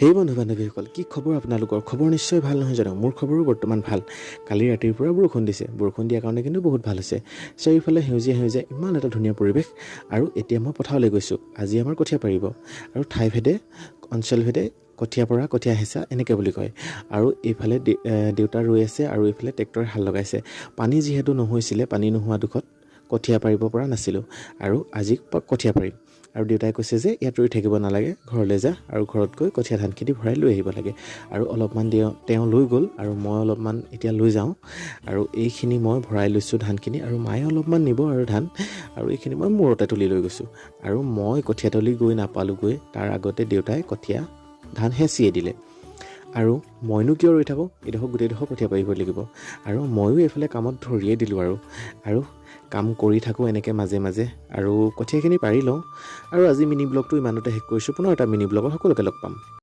সেই বন্ধু বান্ধৱীসকল কি খবৰ আপোনালোকৰ? খবৰ নিশ্চয় ভাল নহয় জানো? মোৰ খবৰো বৰ্তমান ভাল। কালি ৰাতিৰ পৰা বৰষুণ দিছে। বৰষুণ দিয়াৰ কাৰণে কিন্তু বহুত ভাল হৈছে। চাৰিওফালে সেউজীয়া সেউজীয়া ইমান এটা ধুনীয়া পৰিৱেশ। আৰু এতিয়া মই পথাৰলৈ গৈছোঁ। আজি আমাৰ কঠীয়া পাৰিব। আৰু ঠাইভেদে অঞ্চলভেদে কঠীয়া পৰা কঠীয়া হেঁচা এনেকৈ বুলি কয়। আৰু এইফালে দেউতা ৰৈ আছে আৰু এইফালে ট্ৰেক্টৰে হাল লগাইছে। পানী যিহেতু নহৈছিলে পানী নোহোৱা দুখত কঠীয়া পাৰিব পৰা নাছিলোঁ। আৰু আজি কঠীয়া পাৰিম আৰু দেউতাই কৈছে যে ইয়াত ৰৈ থাকিব নালাগে ঘৰলৈ যা আৰু ঘৰত গৈ কঠীয়া ধানখিনি ভৰাই লৈ আহিব লাগে। আৰু অলপমান তেওঁ তেওঁ লৈ গ'ল আৰু মই অলপমান এতিয়া লৈ যাওঁ। আৰু এইখিনি মই ভৰাই লৈছোঁ ধানখিনি আৰু মায়ে অলপমান নিব আৰু ধান। আৰু এইখিনি মই মূৰতে তুলি লৈ গৈছোঁ। আৰু মই কঠীয়াতলি গৈ নাপালোঁগৈ। তাৰ আগতে দেউতাই কঠীয়া ধান হেঁচিয়ে দিলে। আৰু মইনো কিয় ৰৈ থাকোঁ? এইডোখৰ গোটেইডোখৰ কঠীয়া পাৰিব লাগিব। আৰু ময়ো এইফালে কামত ধৰিয়ে দিলোঁ আৰু। আৰু কাম কৰি থাকোঁ এনেকৈ মাজে মাজে আৰু কঠীয়াখিনি পাৰি লওঁ। আৰু আজি মিনি ব্লগটো ইমানতে শেষ কৰিছোঁ। পুনৰ এটা মিনি ব্লগত সকলোকে লগ পাম।